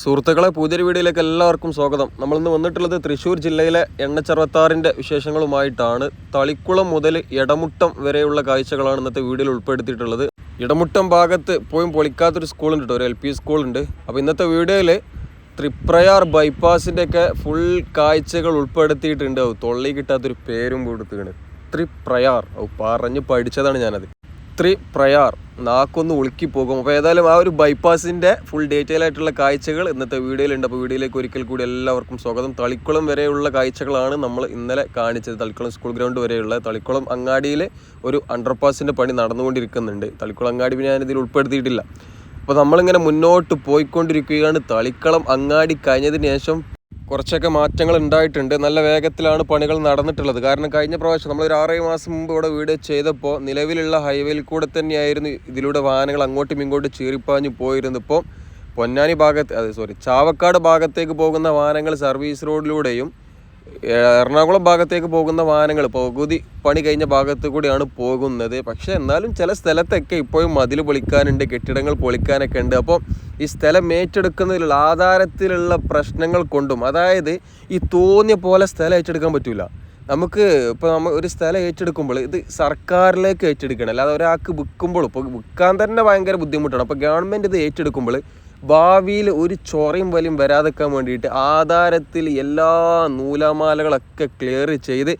സുഹൃത്തുക്കളെ പുതിയൊരു വീഡിയോയിലേക്ക് എല്ലാവർക്കും സ്വാഗതം. നമ്മളിന്ന് വന്നിട്ടുള്ളത് തൃശ്ശൂർ ജില്ലയിലെ എണ്ണച്ചെറുപത്താറിന്റെ വിശേഷങ്ങളുമായിട്ടാണ്. തളിക്കുളം മുതൽ ഇടമുട്ടം വരെയുള്ള കാഴ്ചകളാണ് ഇന്നത്തെ വീഡിയോയിൽ ഉൾപ്പെടുത്തിയിട്ടുള്ളത്. ഇടമുട്ടം ഭാഗത്ത് പോയും പൊളിക്കാത്തൊരു സ്കൂളുണ്ട് കേട്ടോ ഒരു എൽ പി സ്കൂളുണ്ട്. അപ്പോൾ ഇന്നത്തെ വീഡിയോയിൽ തൃപ്രയാർ ബൈപ്പാസിന്റെയൊക്കെ ഫുൾ കാഴ്ചകൾ ഉൾപ്പെടുത്തിയിട്ടുണ്ട്. തൊള്ളി കിട്ടാത്തൊരു പേരും കൊടുത്തിട്ടുണ്ട് ത്രിപ്രയാർ ഔ, പറഞ്ഞ് പഠിച്ചതാണ് ഞാനത്. ത്രിപ്രയാർ നാക്കൊന്ന് ഉളുക്കി പോകും. അപ്പോൾ ഏതായാലും ആ ഒരു ബൈപ്പാസിന്റെ ഫുൾ ഡീറ്റെയിൽ ആയിട്ടുള്ള കാഴ്ചകൾ ഇന്നത്തെ വീഡിയോയിലുണ്ട്. അപ്പോൾ വീഡിയോയിലേക്ക് ഒരിക്കൽ കൂടി എല്ലാവർക്കും സ്വാഗതം. തളിക്കുളം വരെയുള്ള കാഴ്ചകളാണ് നമ്മൾ ഇന്നലെ കാണിച്ചത്. തളിക്കുളം സ്കൂൾ ഗ്രൗണ്ട് വരെയുള്ള തളിക്കുളം അങ്ങാടിയിൽ ഒരു അണ്ടർപാസിന്റെ പണി നടന്നുകൊണ്ടിരിക്കുന്നുണ്ട്. തളിക്കുളം അങ്ങാടി പിന്നെ ഇതിൽ ഉൾപ്പെടുത്തിയിട്ടില്ല. അപ്പോൾ നമ്മളിങ്ങനെ മുന്നോട്ട് പോയിക്കൊണ്ടിരിക്കുകയാണ് തളിക്കളം അങ്ങാടി കഴിഞ്ഞതിന് ശേഷം കുറച്ചൊക്കെ മാറ്റങ്ങൾ ഉണ്ടായിട്ടുണ്ട്. നല്ല വേഗത്തിലാണ് പണികൾ നടന്നിട്ടുള്ളത്. കാരണം കഴിഞ്ഞ പ്രാവശ്യം നമ്മൾ ഒരു ആറേഴ് മാസം മുമ്പ് ഇവിടെ വീട് ചെയ്തപ്പോൾ നിലവിലുള്ള ഹൈവേയിൽ കൂടെ തന്നെയായിരുന്നു ഇതിലൂടെ വാഹനങ്ങൾ അങ്ങോട്ടും ഇങ്ങോട്ടും ചീറിപ്പാഞ്ഞ് പോയിരുന്നു ഇപ്പോൾ പൊന്നാനി ഭാഗത്ത് അതെ സോറി ചാവക്കാട് ഭാഗത്തേക്ക് പോകുന്ന വാഹനങ്ങൾ സർവീസ് റോഡിലൂടെയും എറണാകുളം ഭാഗത്തേക്ക് പോകുന്ന വാഹനങ്ങൾ പകുതി പണി കഴിഞ്ഞ ഭാഗത്ത് കൂടിയാണ് പോകുന്നത്. പക്ഷേ എന്നാലും ചില സ്ഥലത്തൊക്കെ ഇപ്പോഴും മതിൽ പൊളിക്കാനുണ്ട് കെട്ടിടങ്ങൾ പൊളിക്കാനൊക്കെ ഉണ്ട്. അപ്പോൾ ഈ സ്ഥലം ഏറ്റെടുക്കുന്നതിലുള്ള ആധാരത്തിലുള്ള പ്രശ്നങ്ങൾ കൊണ്ടും അതായത് ഈ തോന്നിയ പോലെ സ്ഥലം ഏറ്റെടുക്കാൻ പറ്റില്ല നമുക്ക് ഇപ്പോൾ നമ്മൾ ഒരു സ്ഥലം ഏറ്റെടുക്കുമ്പോൾ ഇത് സർക്കാരിലേക്ക് ഏറ്റെടുക്കണം. അല്ലാതെ ഒരാൾക്ക് വിൽക്കുമ്പോൾ ഇപ്പോൾ വിൽക്കാൻ തന്നെ ഭയങ്കര ബുദ്ധിമുട്ടാണ്. അപ്പോൾ ഗവൺമെന്റ് ഇത് ഏറ്റെടുക്കുമ്പോൾ ഭാവിയിൽ ഒരു ചൊറയും വലിയും വരാതെക്കാൻ വേണ്ടിയിട്ട് ആധാരത്തിൽ എല്ലാ നൂലമാലകളൊക്കെ ക്ലിയർ ചെയ്ത്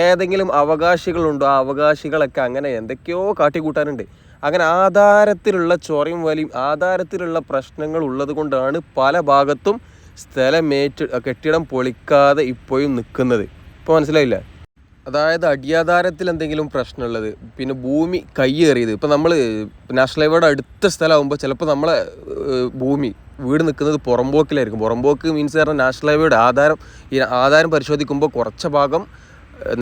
ഏതെങ്കിലും അവകാശികളുണ്ടോ ആ അവകാശികളൊക്കെ അങ്ങനെ എന്തൊക്കെയോ കാട്ടിക്കൂട്ടാനുണ്ട്. അങ്ങനെ ആധാരത്തിലുള്ള ചൊറയും വലിയും ആധാരത്തിലുള്ള പ്രശ്നങ്ങൾ ഉള്ളത് കൊണ്ടാണ് പല ഭാഗത്തും സ്ഥലമേറ്റ് കെട്ടിടം പൊളിക്കാതെ ഇപ്പോഴും നിൽക്കുന്നത്. ഇപ്പോൾ മനസ്സിലായില്ലേ? അതായത് അടിയാധാരത്തിൽ എന്തെങ്കിലും പ്രശ്നമുള്ളത് പിന്നെ ഭൂമി കയ്യേറിയത്. ഇപ്പം നമ്മൾ നാഷണൽ ഹൈവേയുടെ അടുത്ത സ്ഥലമാകുമ്പോൾ ചിലപ്പോൾ നമ്മളെ ഭൂമി വീട് നിൽക്കുന്നത് പുറമ്പോക്കിലായിരിക്കും പുറമ്പോക്ക് മീൻസ് പറഞ്ഞാൽ നാഷണൽ ഹൈവേയുടെ ആധാരം ഈ ആധാരം പരിശോധിക്കുമ്പോൾ കുറച്ച് ഭാഗം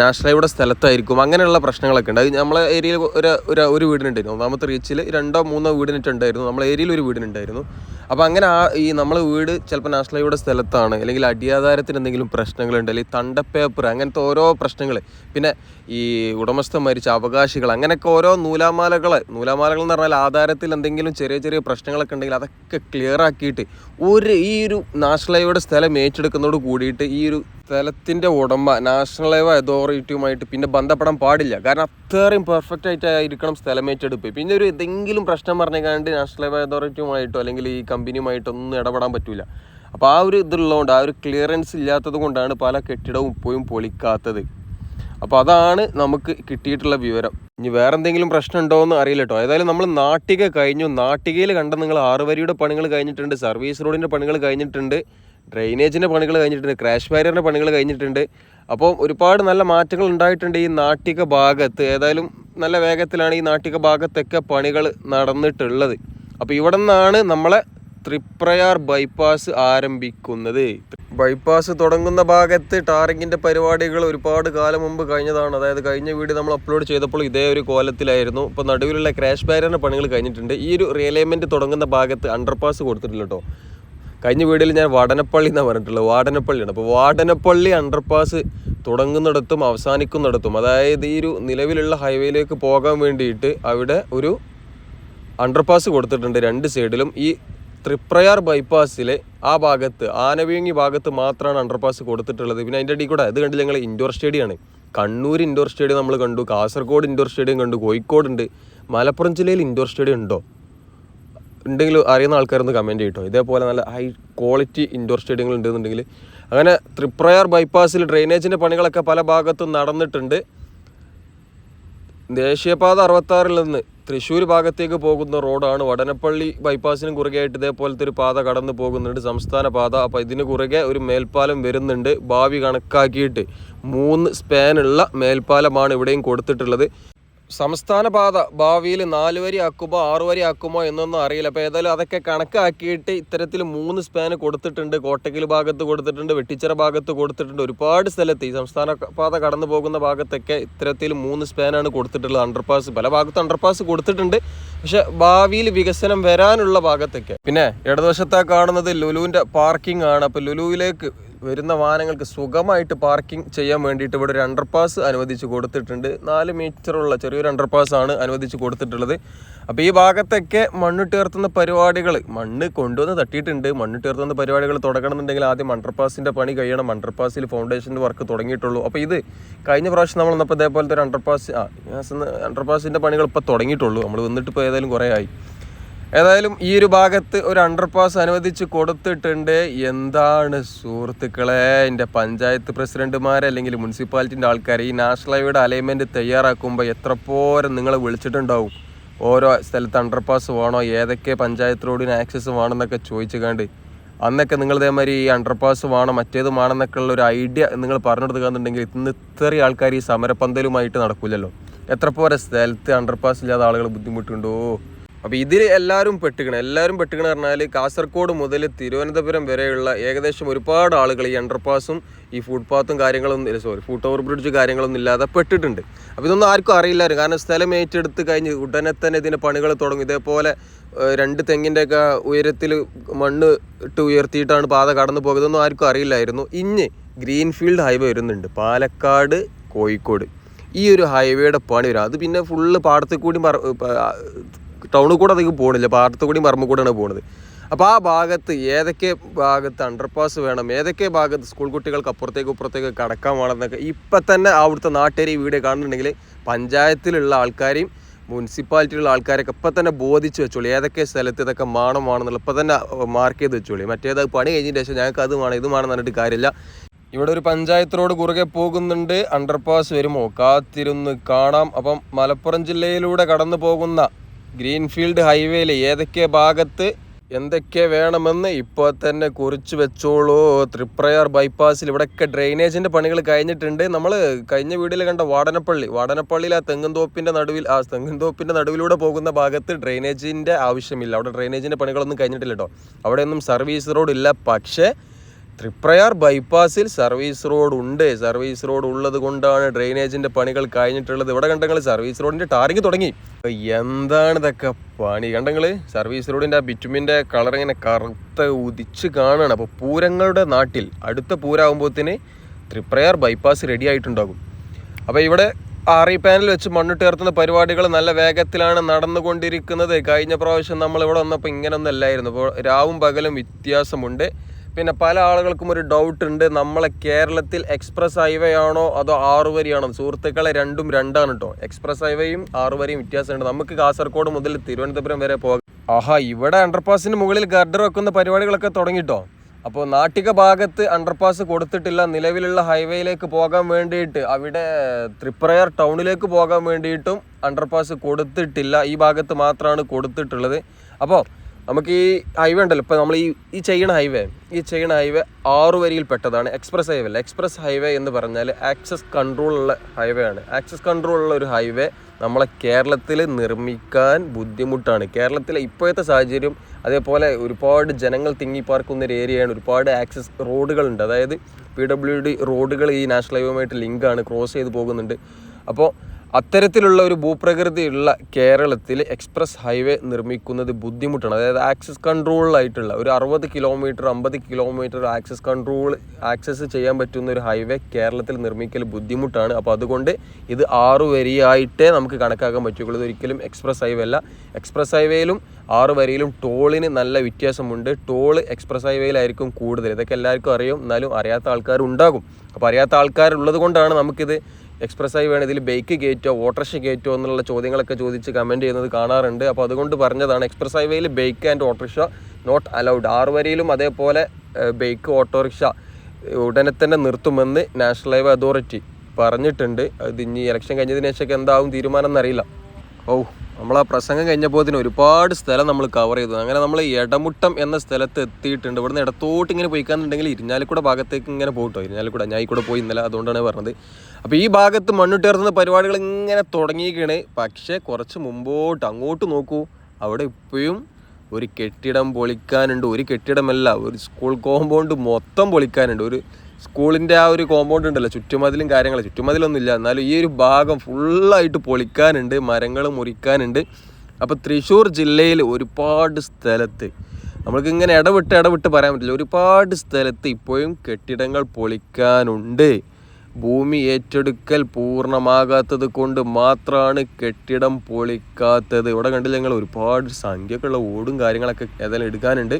നാഷണൽ ഹൈവേയുടെ സ്ഥലത്തായിരിക്കും. അങ്ങനെയുള്ള പ്രശ്നങ്ങളൊക്കെ ഉണ്ട്. അത് നമ്മളെ ഏരിയയിൽ ഒരു ഒരു ഒരു വീടിനുണ്ടായിരുന്നു. ഒന്നാമത്തെ റീച്ചിൽ രണ്ടോ മൂന്നോ വീടിനിട്ടുണ്ടായിരുന്നു. നമ്മളെ ഏരിയയിൽ ഒരു വീടിനുണ്ടായിരുന്നു. അപ്പോൾ അങ്ങനെ ആ ഈ നമ്മളെ വീട് ചിലപ്പോൾ നാഷണൽ ഹൈവേയുടെ സ്ഥലത്താണ്. അല്ലെങ്കിൽ അടിയാധാരത്തിന് എന്തെങ്കിലും പ്രശ്നങ്ങളുണ്ട്. അല്ലെങ്കിൽ തണ്ടപ്പേപ്പർ അങ്ങനത്തെ ഓരോ പ്രശ്നങ്ങൾ. പിന്നെ ഈ ഉടമസ്ഥൻ മരിച്ച അവകാശികൾ അങ്ങനെയൊക്കെ ഓരോ നൂലാമാലകൾ നൂലാമാലകൾ എന്ന് പറഞ്ഞാൽ ആധാരത്തിൽ എന്തെങ്കിലും ചെറിയ ചെറിയ പ്രശ്നങ്ങളൊക്കെ ഉണ്ടെങ്കിൽ അതൊക്കെ ക്ലിയർ ആക്കിയിട്ട് ഒരു ഈ ഒരു നാഷണൽ ഹൈവേയുടെ സ്ഥലം ഏറ്റെടുക്കുന്നതോട് കൂടിയിട്ട് ഈ ഒരു സ്ഥലത്തിന്റെ ഉടമ നാഷണൽ ഹൈവേ അതോറിറ്റിയുമായിട്ട് പിന്നെ ബന്ധപ്പെടാൻ പാടില്ല. കാരണം അത്രയും പെർഫെക്റ്റ് ആയിട്ട് ഇരിക്കണം സ്ഥലം ഏറ്റെടുപ്പ്. പിന്നെ ഒരു എന്തെങ്കിലും പ്രശ്നം പറഞ്ഞേക്കാണ്ട് നാഷണൽ ഹൈവേ അതോറിറ്റിയുമായിട്ടോ അല്ലെങ്കിൽ ഈ കമ്പനിയുമായിട്ടോ ഒന്നും ഇടപെടാൻ പറ്റില്ല അപ്പോൾ ആ ഒരു ഇതുള്ളതുകൊണ്ട് ആ ഒരു ക്ലിയറൻസ് ഇല്ലാത്തത് കൊണ്ടാണ് പല കെട്ടിടവും ഇപ്പോഴും പൊളിക്കാത്തത്. അപ്പോൾ അതാണ് നമുക്ക് കിട്ടിയിട്ടുള്ള വിവരം. ഇനി വേറെ എന്തെങ്കിലും പ്രശ്നം ഉണ്ടോ എന്ന് അറിയില്ല കേട്ടോ ഏതായാലും നമ്മൾ നാട്ടിക കഴിഞ്ഞു. നാട്ടികയിൽ കണ്ട നിങ്ങൾ ആറുവരിയുടെ പണികൾ കഴിഞ്ഞിട്ടുണ്ട്. സർവീസ് റോഡിന്റെ പണികൾ കഴിഞ്ഞിട്ടുണ്ട്. ഡ്രെയിനേജിന്റെ പണികൾ കഴിഞ്ഞിട്ടുണ്ട് ക്രാഷ് ബാരിയറിന്റെ പണികൾ കഴിഞ്ഞിട്ടുണ്ട്. അപ്പോൾ ഒരുപാട് നല്ല മാറ്റങ്ങൾ ഉണ്ടായിട്ടുണ്ട് ഈ നാട്ടിക ഭാഗത്ത്. ഏതായാലും നല്ല വേഗത്തിലാണ് ഈ നാട്ടിക ഭാഗത്തൊക്കെ പണികൾ നടന്നിട്ടുള്ളത്. അപ്പോൾ ഇവിടെ നിന്നാണ് നമ്മളെ ത്രിപ്രയാർ ബൈപ്പാസ് ആരംഭിക്കുന്നത്. ബൈപ്പാസ് തുടങ്ങുന്ന ഭാഗത്ത് ടാറിങ്ങിന്റെ പരിപാടികൾ ഒരുപാട് കാലം മുമ്പ് കഴിഞ്ഞതാണ്. അതായത് കഴിഞ്ഞ വീഡിയോ നമ്മൾ അപ്ലോഡ് ചെയ്തപ്പോൾ ഇതേ ഒരു കോലത്തിലായിരുന്നു. ഇപ്പോൾ നടുവിലുള്ള ക്രാഷ് ബാരിയറിന്റെ പണികൾ കഴിഞ്ഞിട്ടുണ്ട്. ഈ ഒരു റിയലൈൻമെന്റ് തുടങ്ങുന്ന ഭാഗത്ത് അണ്ടർപാസ് കൊടുത്തിട്ടില്ല കേട്ടോ. കഴിഞ്ഞ വീഡിയോയിൽ ഞാൻ വാടനപ്പള്ളി എന്നാണ് പറഞ്ഞിട്ടുള്ളത്. വാടനപ്പള്ളിയാണ്. അപ്പോൾ വാടനപ്പള്ളി അണ്ടർപാസ് തുടങ്ങുന്നിടത്തും അവസാനിക്കുന്നിടത്തും അതായത് ഈ ഒരു നിലവിലുള്ള ഹൈവേയിലേക്ക് പോകാൻ വേണ്ടിയിട്ട് അവിടെ ഒരു അണ്ടർപാസ് കൊടുത്തിട്ടുണ്ട് രണ്ട് സൈഡിലും ഈ തൃപ്രയാർ ബൈപ്പാസിലെ ആ ഭാഗത്ത് ആനവീങ്ങി ഭാഗത്ത് മാത്രമാണ് അണ്ടർപാസ് കൊടുത്തിട്ടുള്ളത്. പിന്നെ അതിന്റെ അടിയിൽ കൂടെ അത് കണ്ടില്ല ഞങ്ങൾ ഇൻഡോർ സ്റ്റേഡിയമാണ് കണ്ണൂർ ഇൻഡോർ സ്റ്റേഡിയം നമ്മൾ കണ്ടു കാസർഗോഡ് ഇൻഡോർ സ്റ്റേഡിയം കണ്ടു കോഴിക്കോട് ഉണ്ട് മലപ്പുറം ജില്ലയിൽ ഇൻഡോർ സ്റ്റേഡിയം ഉണ്ടോ? ഉണ്ടെങ്കിൽ അറിയുന്ന ആൾക്കാരൊന്ന് കമന്റ് ചെയ്യട്ടോ ഇതേപോലെ നല്ല ഹൈ ക്വാളിറ്റി ഇൻഡോർ സ്റ്റേഡിയങ്ങൾ ഉണ്ടെന്നുണ്ടെങ്കിൽ അങ്ങനെ തൃപ്രയാർ ബൈപ്പാസിൽ ഡ്രെയിനേജിന്റെ പണികളൊക്കെ പല ഭാഗത്തും നടന്നിട്ടുണ്ട്. ദേശീയപാത അറുപത്താറിൽ നിന്ന് തൃശ്ശൂർ ഭാഗത്തേക്ക് പോകുന്ന റോഡാണ് വടനപ്പള്ളി ബൈപ്പാസിനും കുറുകെയായിട്ട് ഇതേപോലത്തെ ഒരു പാത കടന്നു പോകുന്നുണ്ട്. സംസ്ഥാന പാത. അപ്പോൾ ഇതിന് കുറുകെ ഒരു മേൽപ്പാലം വരുന്നുണ്ട്. ഭാവി കണക്കാക്കിയിട്ട് മൂന്ന് സ്പാനുള്ള മേൽപ്പാലമാണ് ഇവിടെയും കൊടുത്തിട്ടുള്ളത്. സംസ്ഥാന പാത ഭാവിയിൽ നാല് വരി ആക്കുമോ ആറു വരി ആക്കുമോ എന്നൊന്നും അറിയില്ല. അപ്പോൾ ഏതായാലും അതൊക്കെ കണക്കാക്കിയിട്ട് ഇത്തരത്തിൽ മൂന്ന് സ്പാൻ കൊടുത്തിട്ടുണ്ട്. കോട്ടക്കൽ ഭാഗത്ത് കൊടുത്തിട്ടുണ്ട് വെട്ടിച്ചിറ ഭാഗത്ത് കൊടുത്തിട്ടുണ്ട്. ഒരുപാട് സ്ഥലത്ത് ഈ സംസ്ഥാന പാത കടന്നു പോകുന്ന ഭാഗത്തൊക്കെ ഇത്തരത്തിൽ മൂന്ന് സ്പാനാണ് കൊടുത്തിട്ടുള്ളത്. അണ്ടർപാസ് പല ഭാഗത്ത് അണ്ടർപാസ് കൊടുത്തിട്ടുണ്ട്. പക്ഷെ ഭാവിയിൽ വികസനം വരാനുള്ള ഭാഗത്തൊക്കെ. പിന്നെ ഇടതുവശത്താ കാണുന്നത് ലുലുവിന്റെ പാർക്കിംഗ് ആണ്. അപ്പോൾ ലുലുവിലേക്ക് വരുന്ന വാഹനങ്ങൾക്ക് സുഖമായിട്ട് പാർക്കിംഗ് ചെയ്യാൻ വേണ്ടിയിട്ട് ഇവിടെ ഒരു അണ്ടർപാസ് അനുവദിച്ച് കൊടുത്തിട്ടുണ്ട്. നാല് മീറ്ററുള്ള ചെറിയൊരു അണ്ടർപാസ് ആണ് അനുവദിച്ച് കൊടുത്തിട്ടുള്ളത്. അപ്പോൾ ഈ ഭാഗത്തൊക്കെ മണ്ണിട്ട് ഉയർത്തുന്ന പരിപാടികൾ മണ്ണ് കൊണ്ടുവന്ന് തട്ടിയിട്ടുണ്ട്. മണ്ണിട്ട് ഉയർത്തുന്ന പരിപാടികൾ തുടങ്ങണമെന്നുണ്ടെങ്കിൽ ആദ്യം അണ്ടർപാസിന്റെ പണി കഴിയണം. അണ്ടർപാസിൽ ഫൗണ്ടേഷന്റെ വർക്ക് തുടങ്ങിയിട്ടുള്ളൂ. അപ്പോൾ ഇത് കഴിഞ്ഞ പ്രാവശ്യം നമ്മൾ വന്നപ്പോൾ ഇതേപോലത്തെ ഒരു അണ്ടർപാസ് ആ അണ്ടർപാസിന്റെ പണികൾ ഇപ്പോൾ തുടങ്ങിയിട്ടുള്ളൂ. നമ്മൾ വന്നിട്ട് ഇപ്പോൾ ഏതായാലും കുറേ ആയി. ഏതായാലും ഈ ഒരു ഭാഗത്ത് ഒരു അണ്ടർ പാസ് അനുവദിച്ച് കൊടുത്തിട്ടുണ്ട്. എന്താണ് സുഹൃത്തുക്കളെ? എന്റെ പഞ്ചായത്ത് പ്രസിഡന്റുമാരെ അല്ലെങ്കിൽ മുനിസിപ്പാലിറ്റിന്റെ ആൾക്കാർ ഈ നാഷണൽ ഹൈവേയുടെ അലൈൻമെന്റ് തയ്യാറാക്കുമ്പോൾ എത്ര പോരം നിങ്ങളെ വിളിച്ചിട്ടുണ്ടാവും? ഓരോ സ്ഥലത്ത് അണ്ടർ പാസ് വേണോ? ഏതൊക്കെ പഞ്ചായത്ത് റോഡിന് ആക്സസ് വേണമെന്നൊക്കെ ചോദിച്ചു കണ്ട്. അന്നൊക്കെ നിങ്ങൾ ഇതേമാതിരി ഈ അണ്ടർ പാസ് വേണം? മറ്റേത് വേണമെന്നൊക്കെ ഉള്ള ഒരു ഐഡിയ നിങ്ങൾ പറഞ്ഞു കൊടുക്കുകയെന്നുണ്ടെങ്കിൽ ഇന്ന് ഇത്രയും ആൾക്കാർ ഈ സമരപന്തലുമായിട്ട് നടക്കില്ലല്ലോ എത്ര പോരെ സ്ഥലത്ത് അണ്ടർ പാസ് ഇല്ലാതെ ആളുകൾ ബുദ്ധിമുട്ടുണ്ടോ? അപ്പോൾ ഇതിൽ എല്ലാവരും പെട്ടുകണം എല്ലാവരും പെട്ടുകണ പറഞ്ഞാൽ കാസർഗോഡ് മുതൽ തിരുവനന്തപുരം വരെയുള്ള ഏകദേശം ഒരുപാട് ആളുകൾ ഈ അണ്ടർപാസും ഈ ഫുട്പാത്തും കാര്യങ്ങളൊന്നും സോറി ഫുട് ഓവർ ബ്രിഡ്ജ് കാര്യങ്ങളൊന്നും ഇല്ലാതെ പെട്ടിട്ടുണ്ട്. അപ്പോൾ ഇതൊന്നും ആർക്കും അറിയില്ലായിരുന്നു കാരണം സ്ഥലം ഏറ്റെടുത്ത് കഴിഞ്ഞ് ഉടനെ തന്നെ ഇതിന്റെ പണികൾ തുടങ്ങും. ഇതേപോലെ രണ്ട് തെങ്ങിന്റെയൊക്കെ ഉയരത്തിൽ മണ്ണ് ഇട്ട് ഉയർത്തിയിട്ടാണ് പാത കടന്നു പോകുന്നത്. ഒന്നും ആർക്കും അറിയില്ലായിരുന്നു. ഇഞ്ഞ് ഗ്രീൻഫീൽഡ് ഹൈവേ വരുന്നുണ്ട്. പാലക്കാട് കോഴിക്കോട്. ഈ ഒരു ഹൈവേയുടെ പണി വരും. അത് പിന്നെ ഫുള്ള് പാടത്തിൽ കൂടി ടൗണിൽ കൂടെ അധികം പോകണില്ല പാടത്തു കൂടി പറമ്പ് കൂടെയാണ് പോകുന്നത് അപ്പോൾ ആ ഭാഗത്ത് ഏതൊക്കെ ഭാഗത്ത് അണ്ടർപാസ് വേണം? ഏതൊക്കെ ഭാഗത്ത് സ്കൂൾ കുട്ടികൾക്ക് അപ്പുറത്തേക്ക് ഇപ്പുറത്തേക്ക് കടക്കാൻ വേണമെന്നൊക്കെ ഇപ്പം തന്നെ അവിടുത്തെ നാട്ടുകാർ ഈ വീഡിയോ കാണുന്നുണ്ടെങ്കിൽ പഞ്ചായത്തിലുള്ള ആൾക്കാരെയും മുനിസിപ്പാലിറ്റിയിലുള്ള ആൾക്കാരൊക്കെ ഇപ്പം തന്നെ ബോധിച്ച് വെച്ചോളൂ. ഏതൊക്കെ സ്ഥലത്ത് ഇതൊക്കെ മാണം വേണമെന്നുള്ള ഇപ്പം തന്നെ മാർക്ക് ചെയ്ത് വെച്ചോളൂ. മറ്റേത് പണി കഴിഞ്ഞതിന് ശേഷം ഞങ്ങൾക്ക് അത് വേണം ഇത് വേണം എന്നിട്ട് കാര്യമില്ല. ഇവിടെ ഒരു പഞ്ചായത്ത് റോഡ് കുറുകെ പോകുന്നുണ്ട്. അണ്ടർപാസ് വരുമോ? കാത്തിരുന്ന് കാണാം. അപ്പം മലപ്പുറം ജില്ലയിലൂടെ കടന്നു പോകുന്ന ഗ്രീൻഫീൽഡ് ഹൈവേയിൽ ഏതൊക്കെ ഭാഗത്ത് എന്തൊക്കെ വേണമെന്ന് ഇപ്പോൾ തന്നെ കുറിച്ച് വെച്ചോളൂ. തൃപ്രയാർ ബൈപ്പാസിൽ ഇവിടെയൊക്കെ ഡ്രെയിനേജിന്റെ പണികൾ കഴിഞ്ഞിട്ടുണ്ട്. നമ്മൾ കഴിഞ്ഞ വീഡിയോയിൽ കണ്ട വാടനപ്പള്ളി. വാടനപ്പള്ളിയിൽ ആ തെങ്ങുംതോപ്പിന്റെ നടുവിൽ ആ തെങ്ങുംതോപ്പിന്റെ നടുവിലൂടെ പോകുന്ന ഭാഗത്ത് ഡ്രെയിനേജിന്റെ ആവശ്യമില്ല. അവിടെ ഡ്രെയിനേജിന്റെ പണികളൊന്നും കഴിഞ്ഞിട്ടില്ല കേട്ടോ. അവിടെയൊന്നും സർവീസ് റോഡ് ഇല്ല പക്ഷേ തൃപ്രയാർ ബൈപ്പാസിൽ സർവീസ് റോഡ് ഉണ്ട്. സർവീസ് റോഡ് ഉള്ളത് കൊണ്ടാണ് ഡ്രെയിനേജിന്റെ പണികൾ കഴിഞ്ഞിട്ടുള്ളത്. ഇവിടെ കണ്ടങ്ങൾ സർവീസ് റോഡിന്റെ ടാറിങ് തുടങ്ങി. എന്താണ് ഇതൊക്കെ പണി? കണ്ടങ്ങൾ സർവീസ് റോഡിന്റെ ആ ബിറ്റുമിന്റെ കളർ ഇങ്ങനെ കറുത്ത ഉദിച്ച് കാണുകയാണ് അപ്പോൾ പൂരങ്ങളുടെ നാട്ടിൽ അടുത്ത പൂരാകുമ്പോഴത്തേന് തൃപ്രയാർ ബൈപ്പാസ് റെഡി ആയിട്ടുണ്ടാകും. അപ്പോൾ ഇവിടെ ആറി പാനൽ വെച്ച് മണ്ണിട്ട് ഉയർത്തുന്ന പരിപാടികൾ നല്ല വേഗത്തിലാണ് നടന്നുകൊണ്ടിരിക്കുന്നത്. കഴിഞ്ഞ പ്രാവശ്യം നമ്മൾ ഇവിടെ വന്നപ്പോൾ ഇങ്ങനൊന്നും അല്ലായിരുന്നു. അപ്പോൾ രാവും പകലും വ്യത്യാസമുണ്ട്. പിന്നെ പല ആളുകൾക്കും ഒരു ഡൗട്ട് ഉണ്ട്. നമ്മളെ കേരളത്തിൽ എക്സ്പ്രസ് ഹൈവേ ആണോ അതോ ആറുവരിയാണോ സുഹൃത്തുക്കളെ രണ്ടും രണ്ടാണ് കേട്ടോ എക്സ്പ്രസ് ഹൈവേയും ആറുവരിയും വ്യത്യാസമുണ്ട്. നമുക്ക് കാസർഗോഡ് മുതൽ തിരുവനന്തപുരം വരെ പോകാം. ആഹാ ഇവിടെ അണ്ടർപാസിന് മുകളിൽ ഗർഡർ വെക്കുന്ന പരിപാടികളൊക്കെ തുടങ്ങിട്ടോ അപ്പോൾ നാട്ടിക ഭാഗത്ത് അണ്ടർപാസ് കൊടുത്തിട്ടില്ല. നിലവിലുള്ള ഹൈവേയിലേക്ക് പോകാൻ വേണ്ടിയിട്ട് അവിടെ ത്രിപ്രയർ ടൗണിലേക്ക് പോകാൻ വേണ്ടിയിട്ടും അണ്ടർപാസ് കൊടുത്തിട്ടില്ല. ഈ ഭാഗത്ത് മാത്രമാണ് കൊടുത്തിട്ടുള്ളത്. അപ്പോൾ നമുക്ക് ഈ ഹൈവേ ഉണ്ടല്ലോ. ഇപ്പോൾ നമ്മൾ ഈ ഈ ചെയ്യണ ഹൈവേ ഈ ചെയ്യണ ഹൈവേ ആറു വരിയിൽ പെട്ടതാണ് എക്സ്പ്രസ് ഹൈവേ അല്ല? എക്സ്പ്രസ് ഹൈവേ എന്ന് പറഞ്ഞാൽ ആക്സസ് കൺട്രോൾ ഉള്ള ഹൈവേ ആണ്. ആക്സസ് കൺട്രോൾ ഉള്ള ഒരു ഹൈവേ നമ്മളെ കേരളത്തിൽ നിർമ്മിക്കാൻ ബുദ്ധിമുട്ടാണ്. കേരളത്തിലെ ഇപ്പോഴത്തെ സാഹചര്യം അതേപോലെ ഒരുപാട് ജനങ്ങൾ തിങ്ങിപ്പാർക്കുന്ന ഒരു ഏരിയയാണ് ഒരുപാട് ആക്സസ് റോഡുകളുണ്ട്. അതായത് പി ഡബ്ല്യു ഡി റോഡുകൾ ഈ നാഷണൽ ഹൈവേയുമായിട്ട് ലിങ്കാണ് ക്രോസ് ചെയ്ത് പോകുന്നുണ്ട്. അപ്പോൾ അത്തരത്തിലുള്ള ഒരു ഭൂപ്രകൃതിയുള്ള കേരളത്തിൽ എക്സ്പ്രസ് ഹൈവേ നിർമ്മിക്കുന്നത് ബുദ്ധിമുട്ടാണ്. അതായത് ആക്സസ് കൺട്രോളിലായിട്ടുള്ള ഒരു അറുപത് കിലോമീറ്റർ അമ്പത് കിലോമീറ്റർ ആക്സസ് കൺട്രോൾ ആക്സസ് ചെയ്യാൻ പറ്റുന്ന ഒരു ഹൈവേ കേരളത്തിൽ നിർമ്മിക്കൽ ബുദ്ധിമുട്ടാണ്. അപ്പോൾ അതുകൊണ്ട് ഇത് ആറു വരിയായിട്ടേ നമുക്ക് കണക്കാക്കാൻ പറ്റുള്ളൂ ഒരിക്കലും എക്സ്പ്രസ് ഹൈവേ അല്ല. എക്സ്പ്രസ് ഹൈവേയിലും ആറ് വരിയിലും ടോളിന് നല്ല വ്യത്യാസമുണ്ട്. ടോൾ എക്സ്പ്രസ് ഹൈവേയിലായിരിക്കും കൂടുതൽ. ഇതൊക്കെ എല്ലാവർക്കും അറിയും. എന്നാലും അറിയാത്ത ആൾക്കാരുണ്ടാകും. അപ്പോൾ അറിയാത്ത ആൾക്കാരുള്ളത് കൊണ്ടാണ് നമുക്കിത് എക്സ്പ്രസ് വേണം ഇതിൽ ബൈക്ക് കയറ്റോ ഓട്ടോറിക്ഷ കയറ്റോ എന്നുള്ള ചോദ്യങ്ങളൊക്കെ ചോദിച്ച് കമന്റ് ചെയ്യുന്നത് കാണാറുണ്ട്. അപ്പോൾ അതുകൊണ്ട് പറഞ്ഞതാണ് എക്സ്പ്രസ് ഹൈവേയിൽ bike and auto rickshaw not allowed ആറ് അതേപോലെ ബൈക്ക് ഓട്ടോറിക്ഷ ഉടനെ തന്നെ നിർത്തുമെന്ന് നാഷണൽ ഹൈവേ അതോറിറ്റി പറഞ്ഞിട്ടുണ്ട്. അത് ഇനി ഇലക്ഷൻ കഴിഞ്ഞതിന് ശേഷമൊക്കെ എന്താവും തീരുമാനം എന്നറിയില്ല ഓ നമ്മൾ ആ പ്രസംഗം കഴിഞ്ഞപ്പോൾ ഒരുപാട് സ്ഥലം നമ്മൾ കവർ ചെയ്തു. അങ്ങനെ നമ്മൾ ഇടമുട്ടം എന്ന സ്ഥലത്ത് എത്തിയിട്ടുണ്ട്. ഇവിടുന്ന് ഇടത്തോട്ട് ഇങ്ങനെ പോയിക്കാന്നുണ്ടെങ്കിൽ ഇരിഞ്ഞാലിക്കൂടെ ഭാഗത്തേക്ക് ഇങ്ങനെ പോയിട്ടോ ഇരിഞ്ഞാലിക്കൂടെ ഞാൻ കൂടെ പോയി ഇന്നലെ അതുകൊണ്ടാണ് പറഞ്ഞത്. അപ്പോൾ ഈ ഭാഗത്ത് മണ്ണിട്ടേർത്തുന്ന പരിപാടികൾ ഇങ്ങനെ തുടങ്ങിയിരിക്കണ് പക്ഷേ കുറച്ച് മുമ്പോട്ട് അങ്ങോട്ട് നോക്കൂ. അവിടെ ഇപ്പോഴും ഒരു കെട്ടിടം പൊളിക്കാനുണ്ട്. ഒരു കെട്ടിടമല്ല ഒരു സ്കൂൾ കോമ്പൗണ്ട് മൊത്തം പൊളിക്കാനുണ്ട്. ഒരു സ്കൂളിന്റെ ആ ഒരു കോമ്പൗണ്ട് ഉണ്ടല്ലോ ചുറ്റുമതിലും കാര്യങ്ങൾ ചുറ്റുമതിലൊന്നും ഇല്ല. എന്നാലും ഈ ഒരു ഭാഗം ഫുള്ളായിട്ട് പൊളിക്കാനുണ്ട് മരങ്ങൾ മുറിക്കാനുണ്ട്. അപ്പോൾ തൃശ്ശൂർ ജില്ലയിൽ ഒരുപാട് സ്ഥലത്ത് നമ്മൾക്ക് ഇങ്ങനെ ഇടവിട്ട് ഇടവിട്ട് പറയാൻ പറ്റില്ല. ഒരുപാട് സ്ഥലത്ത് ഇപ്പോഴും കെട്ടിടങ്ങൾ പൊളിക്കാനുണ്ട്. ഭൂമി ഏറ്റെടുക്കൽ പൂർണമാകാത്തത് കൊണ്ട് മാത്രമാണ് കെട്ടിടം പൊളിക്കാത്തത്. ഇവിടെ കണ്ടില്ല ഞങ്ങൾ ഒരുപാട് സംഖ്യക്കുള്ള ഓടും കാര്യങ്ങളൊക്കെ ഏതായാലും എടുക്കാനുണ്ട്.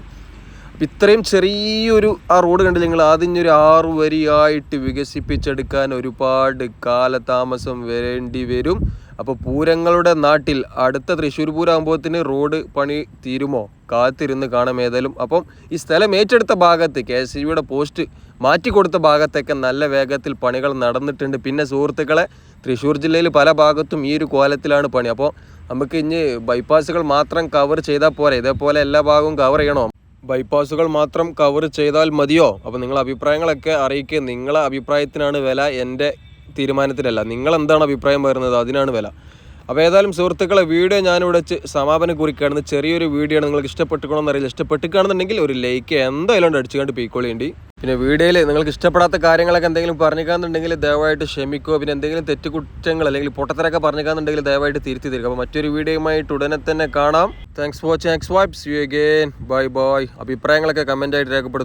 ഇത്രയും ചെറിയൊരു ആ റോഡ് കണ്ടില്ല നിങ്ങൾ? ഒരു ആറ് വരിയായിട്ട് വികസിപ്പിച്ചെടുക്കാൻ ഒരുപാട് കാലതാമസം വരേണ്ടി വരും. അപ്പോൾ പൂരങ്ങളുടെ നാട്ടിൽ അടുത്ത തൃശ്ശൂർ പൂരാകുമ്പോഴത്തിന് റോഡ് പണി തീരുമോ? കാത്തിരുന്ന് കാണാം ഏതായാലും. അപ്പം ഈ സ്ഥലം ഏറ്റെടുത്ത ഭാഗത്ത് കെ എസ് സിയുടെ പോസ്റ്റ് മാറ്റി കൊടുത്ത ഭാഗത്തൊക്കെ നല്ല വേഗത്തിൽ പണികൾ നടന്നിട്ടുണ്ട്. പിന്നെ സുഹൃത്തുക്കളെ തൃശ്ശൂർ ജില്ലയിൽ പല ഭാഗത്തും ഈ ഒരു കോലത്തിലാണ് പണി. അപ്പോൾ നമുക്ക് ഇനി ബൈപ്പാസുകൾ മാത്രം കവർ ചെയ്താൽ പോരെ. ഇതേപോലെ എല്ലാ ഭാഗവും കവർ ചെയ്യണോ? ബൈപ്പാസുകൾ മാത്രം കവർ ചെയ്താൽ മതിയോ? അപ്പോൾ നിങ്ങൾ അഭിപ്രായങ്ങളൊക്കെ അറിയിക്കുക. നിങ്ങളെ അഭിപ്രായത്തിനാണ് വില എന്റെ തീരുമാനത്തിലല്ല. നിങ്ങൾ എന്താണ് അഭിപ്രായം പറയുന്നത്? അതിനാണ് വില. അപ്പോൾ ഏതായാലും സുഹൃത്തുക്കളെ വീഡിയോ ഞാനിവിടെ വെച്ച് സമാപനം കുറിക്കുകയാണ്. ചെറിയൊരു വീഡിയോ ആണ്. നിങ്ങൾക്ക് ഇഷ്ടപ്പെട്ടുക്കണമെന്ന് അറിയില്ല. ഇഷ്ടപ്പെട്ടുകയാണെന്നുണ്ടെങ്കിൽ ഒരു ലൈക്ക് എന്തായാലും കൊണ്ട് അടിച്ചുകൊണ്ട് പീക്കോളിയുണ്ട് പിന്നെ വീഡിയോയിൽ നിങ്ങൾക്ക് ഇഷ്ടപ്പെടാത്ത കാര്യങ്ങളൊക്കെ എന്തെങ്കിലും പറഞ്ഞിക്കാന്നുണ്ടെങ്കിൽ ദയവായിട്ട് ക്ഷമിക്കുക. പിന്നെ എന്തെങ്കിലും തെറ്റുകുറ്റങ്ങൾ അല്ലെങ്കിൽ പൊട്ടത്തരൊക്കെ പറഞ്ഞിക്കാന്നുണ്ടെങ്കിൽ ദയവായിട്ട് തിരുത്തി തരിക. അപ്പോൾ മറ്റൊരു വീഡിയോയുമായിട്ട് ഉടനെ തന്നെ കാണാം. Thanks for watching X U again bye bye അഭിപ്രായങ്ങളൊക്കെ കമന്റായിട്ട് രേഖപ്പെടുത്തും